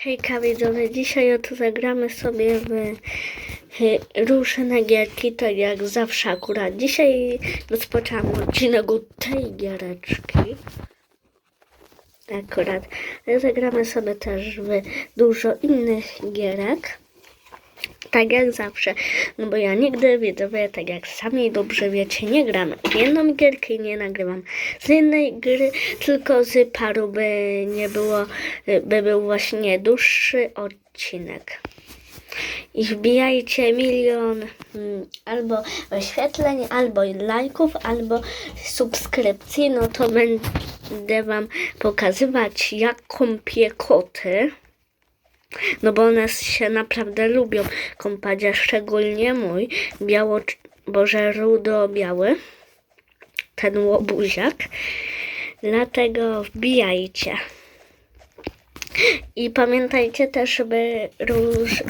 Hejka widzowie, dzisiaj oto zagramy sobie w y, różne gierki, tak jak zawsze akurat. Dzisiaj rozpoczęłam odcinek od tej giereczki. Akurat. Zagramy sobie też w dużo innych gierek. Tak jak zawsze, no bo ja nigdy widzowie, tak jak sami dobrze wiecie, nie gram jedną gierkę i nie nagrywam z innej gry, tylko z paru by nie było, by był właśnie dłuższy odcinek. I wbijajcie milion mm, albo wyświetleń, albo lajków, albo subskrypcji, no to będę wam pokazywać jak kąpię. No bo one się naprawdę lubią kąpać, szczególnie mój biało, boże rudo-biały, ten łobuziak. Dlatego wbijajcie. I pamiętajcie też, by róż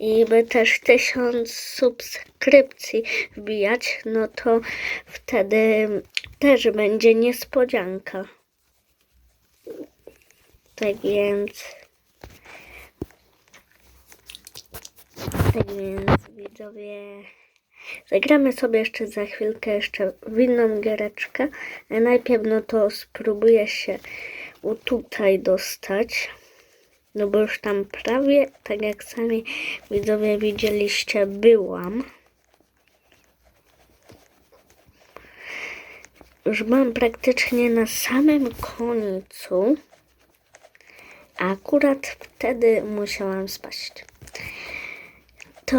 i by też tysiąc subskrypcji wbijać, no to wtedy też będzie niespodzianka. Tak więc Tak więc widzowie, zagramy sobie jeszcze za chwilkę jeszcze w inną giereczkę. Najpierw no to spróbuję się tutaj dostać. No bo już tam prawie, tak jak sami widzowie widzieliście, byłam. Już byłam praktycznie na samym końcu. A akurat wtedy musiałam spaść. To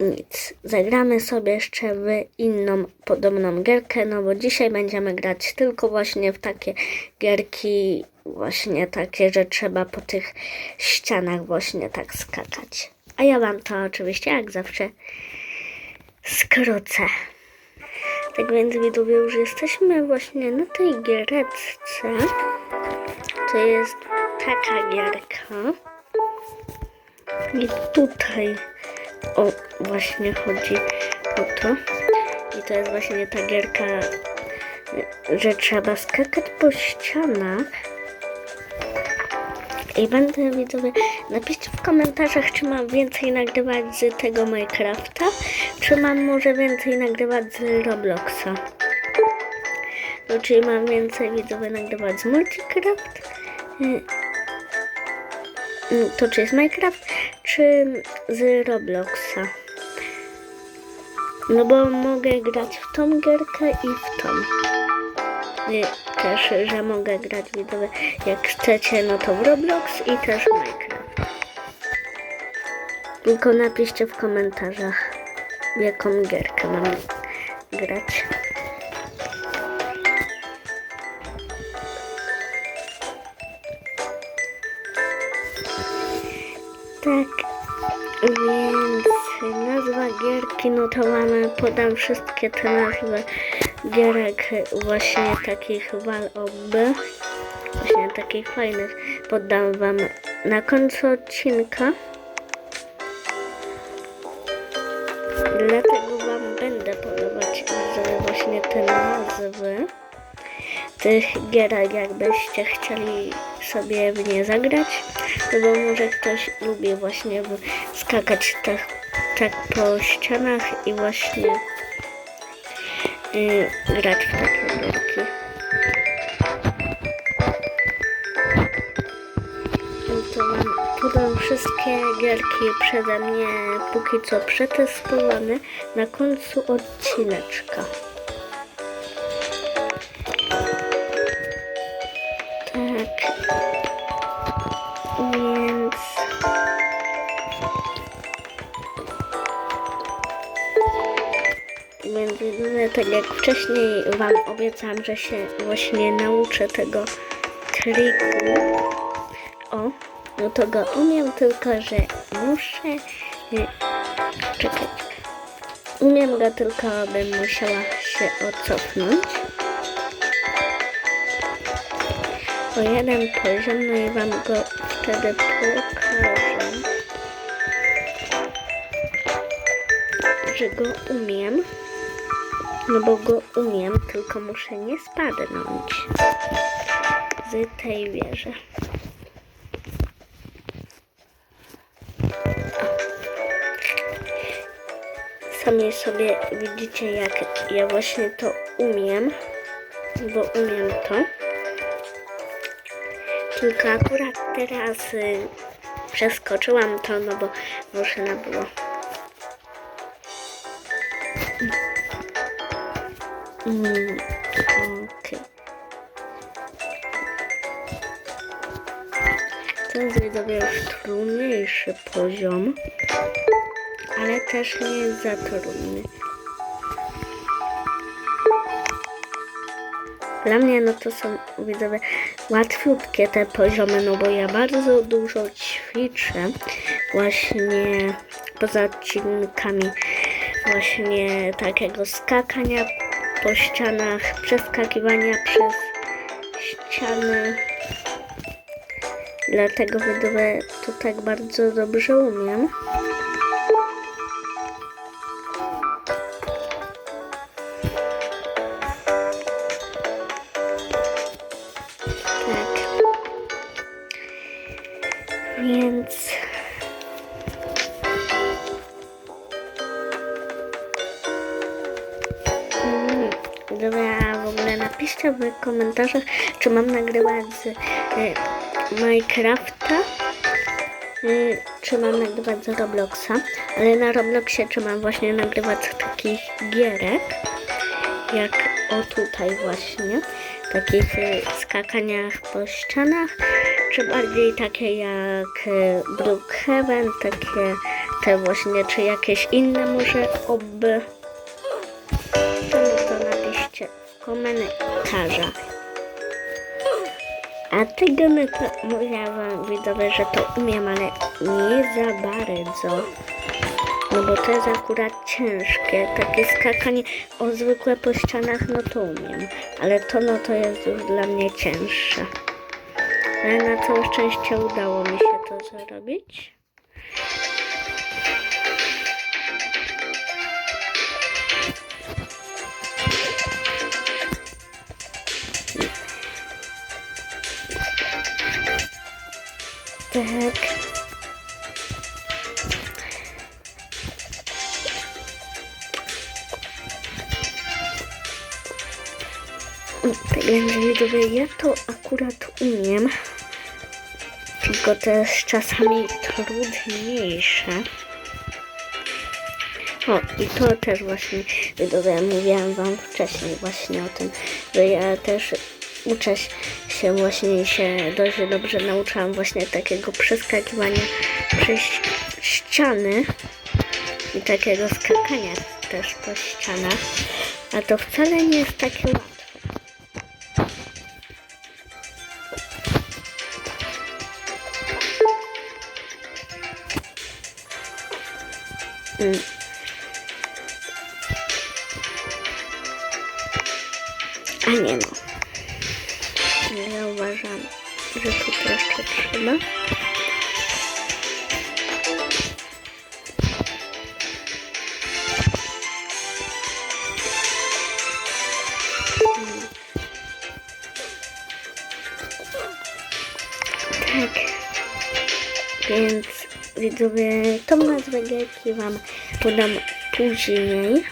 nic. Zagramy sobie jeszcze w inną podobną gierkę, no bo dzisiaj będziemy grać tylko właśnie w takie gierki, właśnie takie, że trzeba po tych ścianach właśnie tak skakać. A ja wam to oczywiście jak zawsze skrócę. Tak więc widzowie, już jesteśmy właśnie na tej giereczce. To jest taka gierka. I tutaj o właśnie chodzi o to. I to jest właśnie ta gierka, że trzeba skakać po ścianach. I będę widzowie, napiszcie w komentarzach, czy mam więcej nagrywać z tego Minecrafta, czy mam może więcej nagrywać z Robloxa. No, czyli mam więcej widzowie nagrywać z Multicraft, y, y, to czy jest Minecraft, z Robloxa. No bo mogę grać w tą gierkę i w tą. I też, że mogę grać widzowie jak chcecie, no to w Roblox i też w Minecraft. Tylko napiszcie w komentarzach, jaką gierkę mam grać. Tak, więc nazwa gierki, no to mamy, podam wszystkie te nazwy gierek właśnie takich waloby, właśnie takich fajnych, podam wam na końcu odcinka. Tych gierek, jakbyście chcieli sobie w nie zagrać, no bo może ktoś lubi właśnie skakać tak, tak po ścianach i właśnie y, grać w takie gierki. No to wam podam wszystkie gierki przeze mnie póki co przetestowane na końcu odcineczka. Tak jak wcześniej Wam obiecałam, że się właśnie nauczę tego triku. O, no to go umiem, tylko że muszę. Czekać. Umiem go, tylko bym musiała się odcofnąć. o jeden poziom, no i wam go wtedy pokażę, że go umiem, no bo go umiem, tylko muszę nie spadnąć z tej wieży. Sami sobie widzicie, jak ja właśnie to umiem, bo umiem to. Tylko akurat teraz y, przeskoczyłam to, no bo maszyna była. Mm, okej. Teraz widzowie już trudniejszy poziom, ale też nie jest za trudny. Dla mnie no to są widzowie łatwiutkie te poziomy, no bo ja bardzo dużo ćwiczę właśnie poza odcinkami właśnie takiego skakania po ścianach, przeskakiwania przez ściany. Dlatego widzowie to tak bardzo dobrze umiem. Komentarzach, czy mam nagrywać z y, Minecrafta, y, czy mam nagrywać z Robloxa, ale na Robloxie czy mam właśnie nagrywać takich gierek, jak o tutaj właśnie, takich y, skakaniach po ścianach, czy bardziej takie jak y, Brookhaven, takie te właśnie, czy jakieś inne może oby. Komentarzach. A tego no to mówiłam wam widzowie, że to umiem, ale nie za bardzo. No bo to jest akurat ciężkie. Takie skakanie o zwykłe po ścianach, no to umiem. Ale to no to jest już dla mnie cięższe. Ale na całe szczęście udało mi się to zrobić. Tak. Tak więc widzowie, ja to akurat umiem. Tylko to jest czasami trudniejsze. O, i to też właśnie, widzowie, mówiłam wam wcześniej właśnie o tym, że ja też uczę się właśnie i się dość dobrze nauczyłam właśnie takiego przeskakiwania przez ściany i takiego skakania też po ścianach, a to wcale nie jest takie łatwe. Że troszkę trzeba. Mm. Tak. Więc widzowie, tą nazwę gierki wam podam później.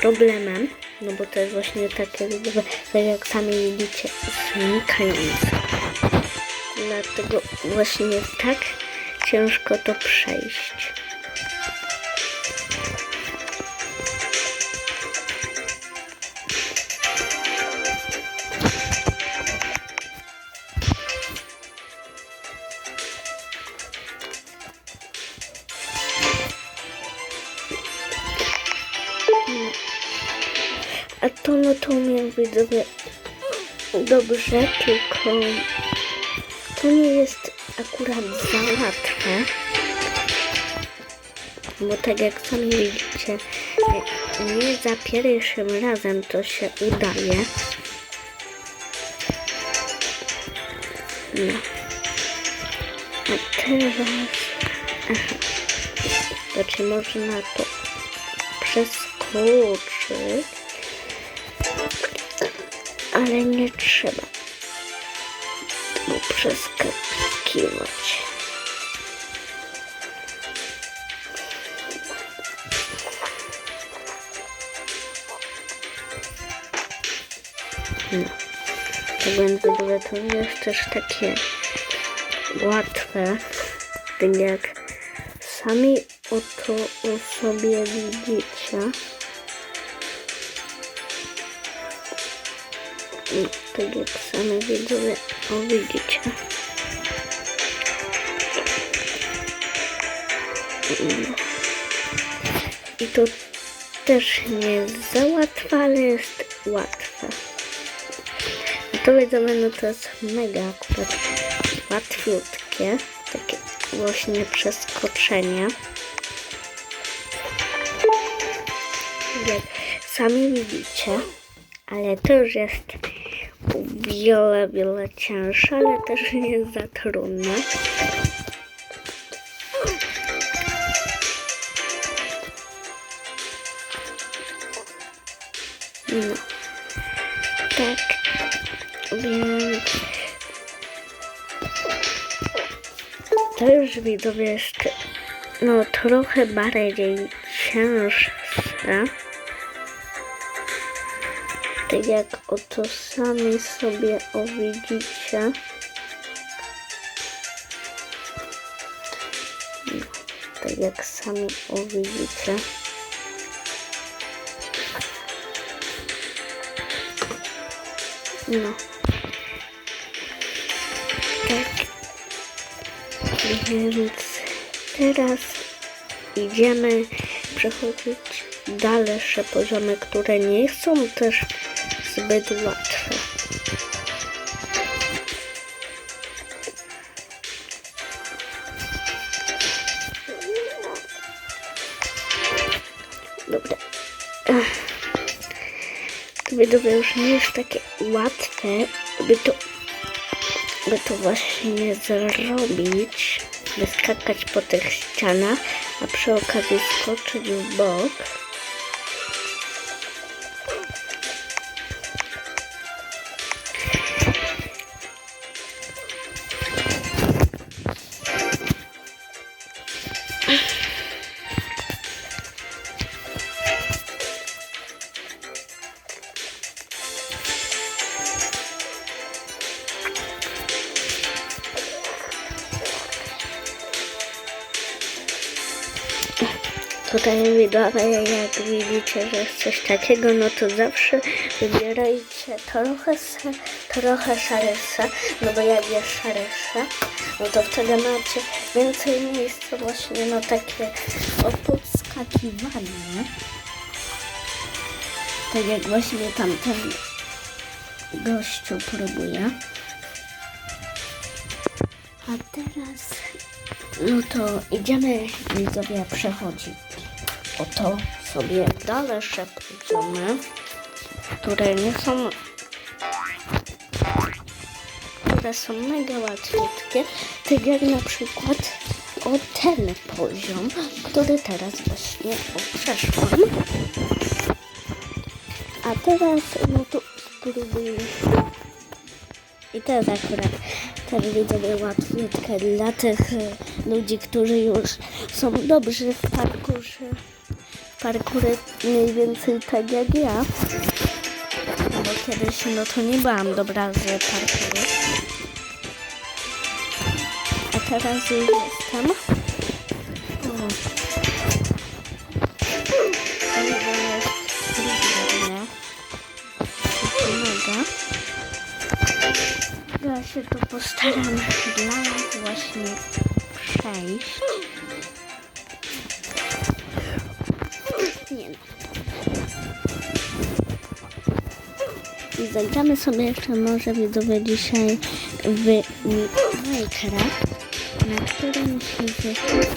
Problemem, no bo to jest właśnie takie, tak jak sami widzicie, znikające. Dlatego właśnie tak ciężko to przejść. Umiem widzowie dobrze, tylko to nie jest akurat za łatwe. Bo tak jak sami widzicie, nie za pierwszym razem to się udaje. No. A teraz... Aha. Znaczy można to przeskoczyć. Ale nie trzeba tu przeskakiwać. No. Więc w ogóle to nie jest też takie łatwe, tak jak sami o sobie widzicie. Tak jak sami widzowie, widzicie. I to też nie jest za łatwe, ale jest łatwe. A to widzowie, no to jest mega akurat łatwiutkie. Takie właśnie przeskoczenie. Jak sami widzicie, ale to już jest wiele, wiele cięższe, ale też nie za trudne. No. Tak. Więc to już widzowie jest no trochę bardziej cięższe. Tak jak oto sami sobie o widzicie. Tak jak sami o widzicie. No. Tak. Więc teraz idziemy przechodzić dalsze poziomy, które nie są też zbyt łatwe. Dobra. To widzowie już nie jest takie łatwe, by to, by to właśnie zrobić, by skakać po tych ścianach, a przy okazji skoczyć w bok. Widzowie, jak widzicie, że jest coś takiego, no to zawsze wybierajcie trochę, trochę szarysa, no bo jak jest szarysa, no to wtedy macie więcej miejsca właśnie na takie o podskakiwanie. Tak jak właśnie tamten gościu próbuje. A teraz no to idziemy widzowie przechodzić. Oto sobie dalsze poziomy, które nie są które są mega łatwiutkie, tak jak na przykład o ten poziom, który teraz właśnie przeszłam. A teraz no to spróbuję i jest akurat też widzowie łatwiutkie dla tych ludzi, którzy już są dobrzy w parkurze. Parkury mniej więcej tak jak ja. Bo kiedyś no to nie byłam dobra z parkuru. A teraz już jestem. O. To jest trudne. Pomaga. Ja się tu postaram dla was właśnie przejść. Zagramy sobie jeszcze może widzowie dzisiaj w Mi- Minecraft. na którymś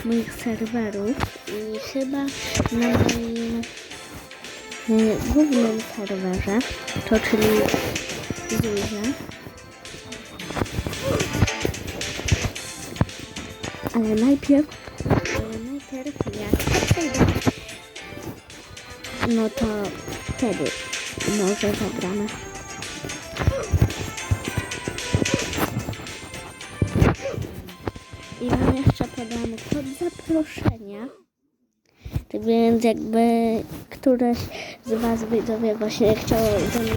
z moich serwerów i chyba na moim y, głównym serwerze, to czyli Zuzie. Ale najpierw, ale najpierw jak przejdę, no to wtedy może zagramy. Zaproszenia. Tak więc jakby któreś z Was widzowie właśnie chciało ze mną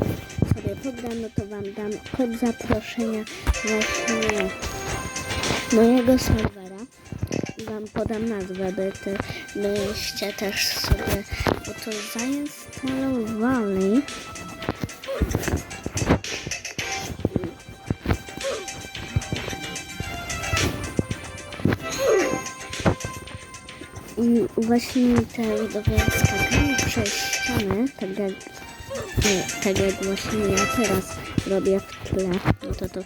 sobie pograć, no to Wam dam kod zaproszenia właśnie mojego serwera. Wam podam nazwę, by ty, byście też sobie to zainstalowali. Właśnie te widzowie skakanie przez ściany, tak jak, nie, tak jak właśnie ja teraz robię w tle, no to to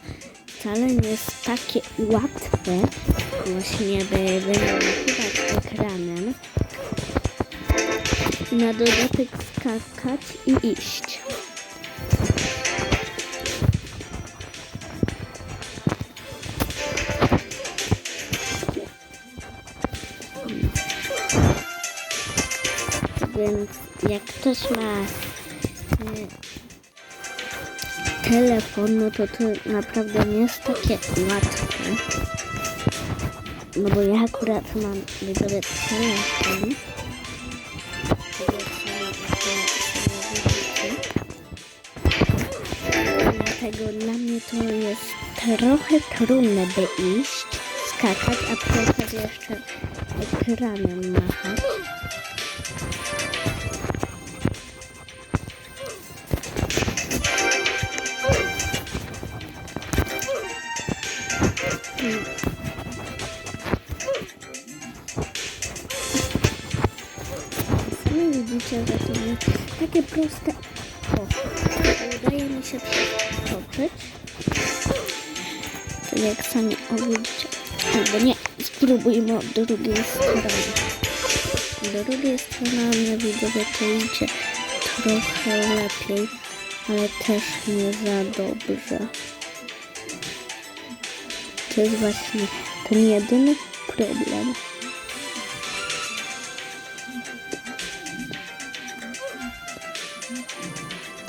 wcale nie jest takie łatwe właśnie, by wymanipulować ekranem na dodatek skakać i iść. Więc jak ktoś ma e, telefon, no to to naprawdę nie jest takie łatwe. No bo ja akurat mam widzowie telefon. Dlatego dla mnie to jest trochę trudne, by iść, skakać, a przy jeszcze ekranem machać. Takie proste. O, udaje mi się przeskoczyć. To jak sami widzicie. Albo nie, spróbujmy od drugiej strony. Drugiej strony widzowie to idzie trochę lepiej, ale też nie za dobrze. To jest właśnie ten jedyny problem.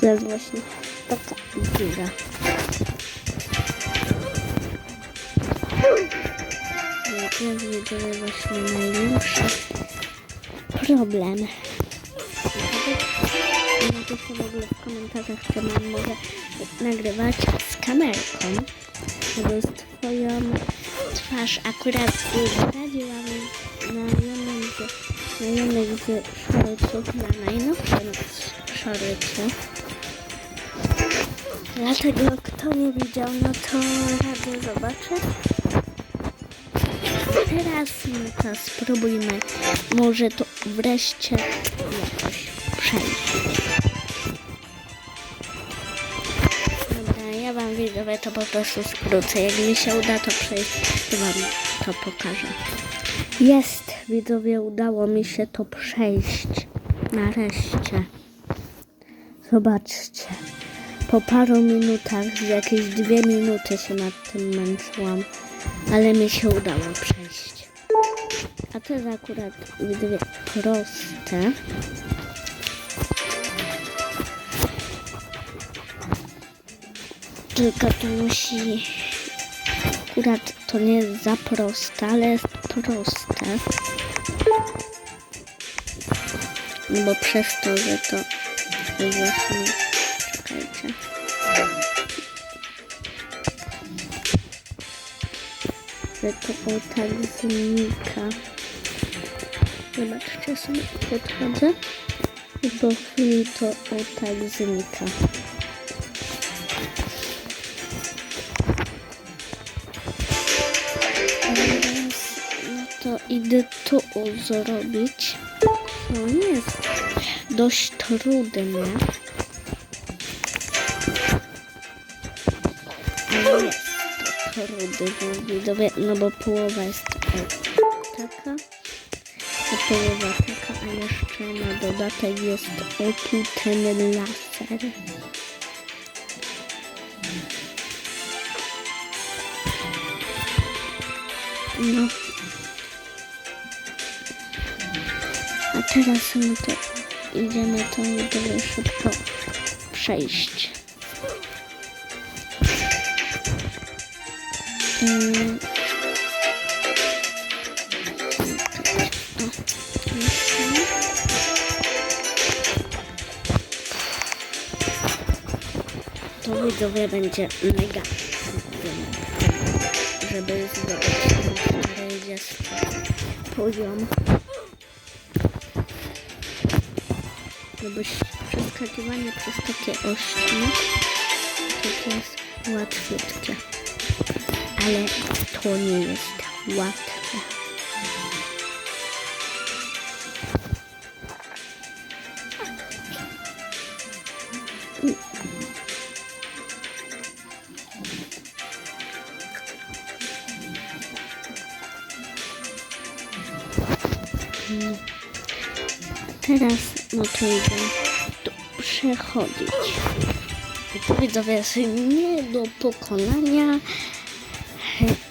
To jest właśnie taka dziura. Jest widzowie właśnie największy problem. Napiszcie w ogóle w komentarzach, czy mam może nagrywać z kamerką. Bo z twoją twarz akurat zdradziłam znajomych z shortsów na najnowszym shortsie. Dlatego kto nie widział, no to radzę zobaczyć. Teraz no to spróbujmy może to wreszcie jakoś przejść. Dobra, ja wam widzowie to po prostu skrócę. Jak mi się uda to przejść, to wam to pokażę. Jest, widzowie, udało mi się to przejść. Nareszcie. Zobaczcie. Po paru minutach, jakieś dwie minuty się nad tym męczyłam, ale mi się udało przejść. A to jest akurat widzowie proste. Tylko to musi... Akurat to nie jest za proste, ale jest proste. Bo przez to, że to właśnie... Że to o tak znika. Zobaczcie sobie, podchodzę i po chwili to o tak znika. Teraz, to idę to zrobić. No jest dość trudne. Trudy, no bo połowa jest taka, a połowa taka, a jeszcze na dodatek jest o tu ten laser. No. A teraz my to idziemy to widzowie szybko przejść. To widzowie będzie mega żeby zdobyć ten 40 poziom. Żeby przeskakiwanie przez takie ości to jest łatwiutkie. Ale to nie jest łatwe. Teraz no to idę tu przechodzić. Widzowie jest nie do pokonania.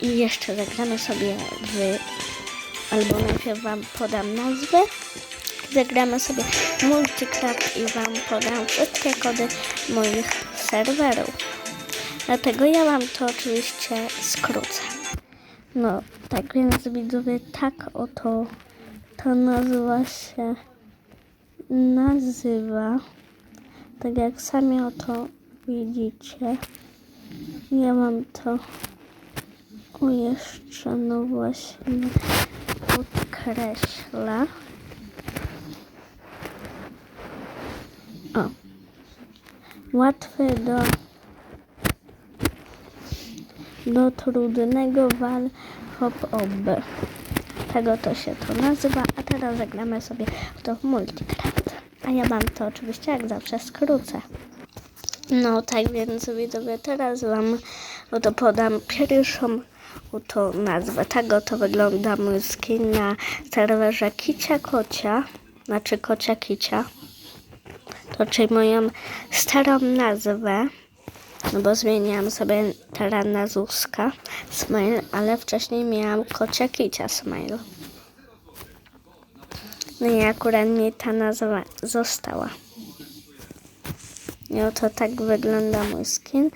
I jeszcze zagramy sobie w... Albo najpierw wam podam nazwę. Zagramy sobie multicraft i wam podam wszystkie kody moich serwerów. Dlatego ja wam to oczywiście skrócę. No, tak więc widzowie, tak oto to nazywa się nazywa. Tak jak sami oto widzicie. Ja mam to o jeszcze no właśnie podkreślę. O. Łatwy do do trudnego wal hop oby. Tego to się to nazywa, a teraz zagramy sobie to w Multicraft. A ja mam to oczywiście jak zawsze skrócę. No tak więc widzowie, teraz wam oto podam pierwszą oto nazwę. Tak oto wygląda mój skin na serwerze Kicia Kocia, znaczy Kocia Kicia. To czyli moją starą nazwę, no bo zmieniłam sobie teraz na Zuzka Smile, ale wcześniej miałam Kocia Kicia Smile. No i akurat mi ta nazwa została. I oto tak wygląda mój skin.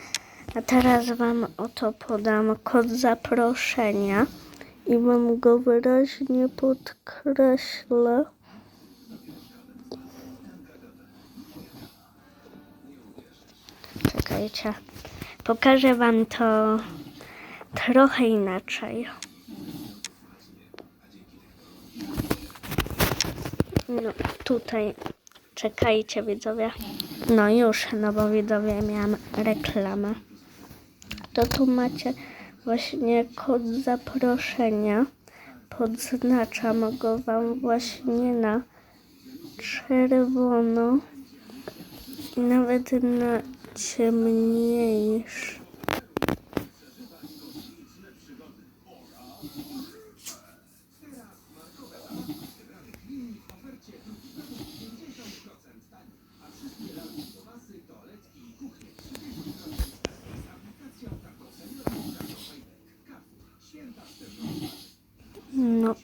A teraz Wam oto podam kod zaproszenia i Wam go wyraźnie podkreślę. Czekajcie. Pokażę Wam to trochę inaczej. No tutaj czekajcie widzowie. No już, no bo widzowie miałam reklamę. To tu macie właśnie kod zaproszenia. Podznaczam go wam właśnie na czerwono i nawet na ciemniejszy. No.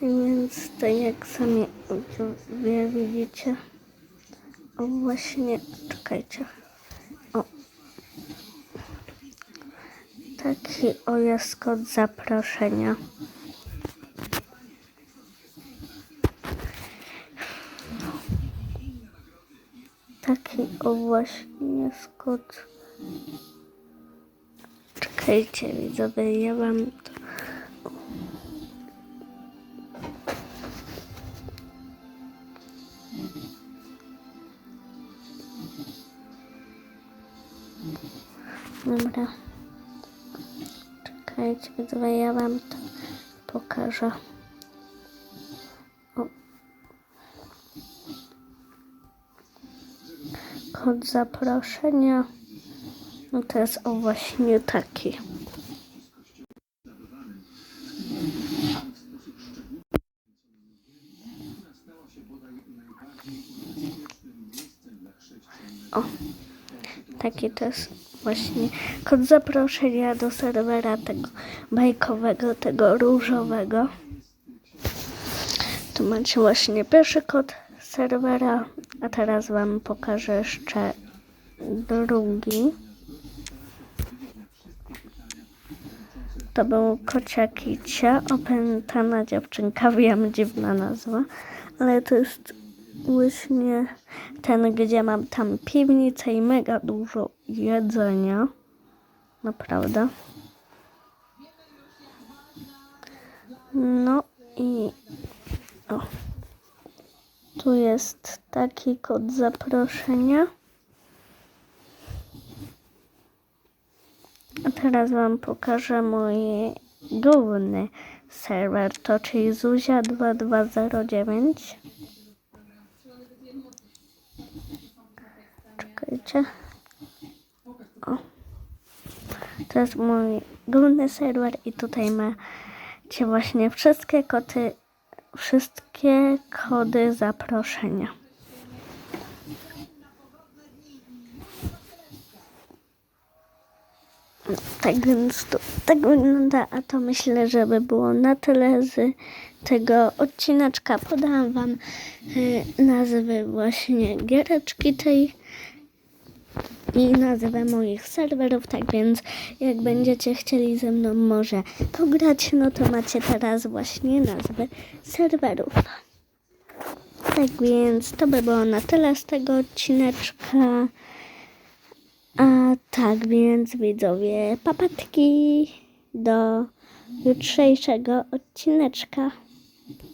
Tak więc to jak sami widzicie. O właśnie, czekajcie. O. Taki o jest zaproszenia. Taki o właśnie kod. Czekajcie widzowie, ja wam Dobra. Czekajcie widzowie, ja wam to pokażę. O. kod zaproszenia. No to jest o właśnie taki. O, taki to jest właśnie kod zaproszenia do serwera tego bajkowego, tego różowego. Tu macie właśnie pierwszy kod serwera, a teraz Wam pokażę jeszcze drugi. To był kocia kicia, opętana dziewczynka, wiem, dziwna nazwa, ale to jest właśnie ten, gdzie mam tam piwnicę i mega dużo jedzenia. Naprawdę. No i o. Tu jest taki kod zaproszenia. A teraz Wam pokażę mój główny serwer, to czyli Zuzia 2209. O. To jest mój główny serwer i tutaj macie właśnie wszystkie koty, wszystkie kody zaproszenia. Tak więc to tak wygląda, a to myślę, żeby było na tyle z tego odcineczka. Podałam Wam y, nazwy właśnie giereczki tej i nazwę moich serwerów, tak więc jak będziecie chcieli ze mną może pograć, no to macie teraz właśnie nazwę serwerów. Tak więc to by było na tyle z tego odcineczka. A tak więc widzowie, papatki do jutrzejszego odcineczka.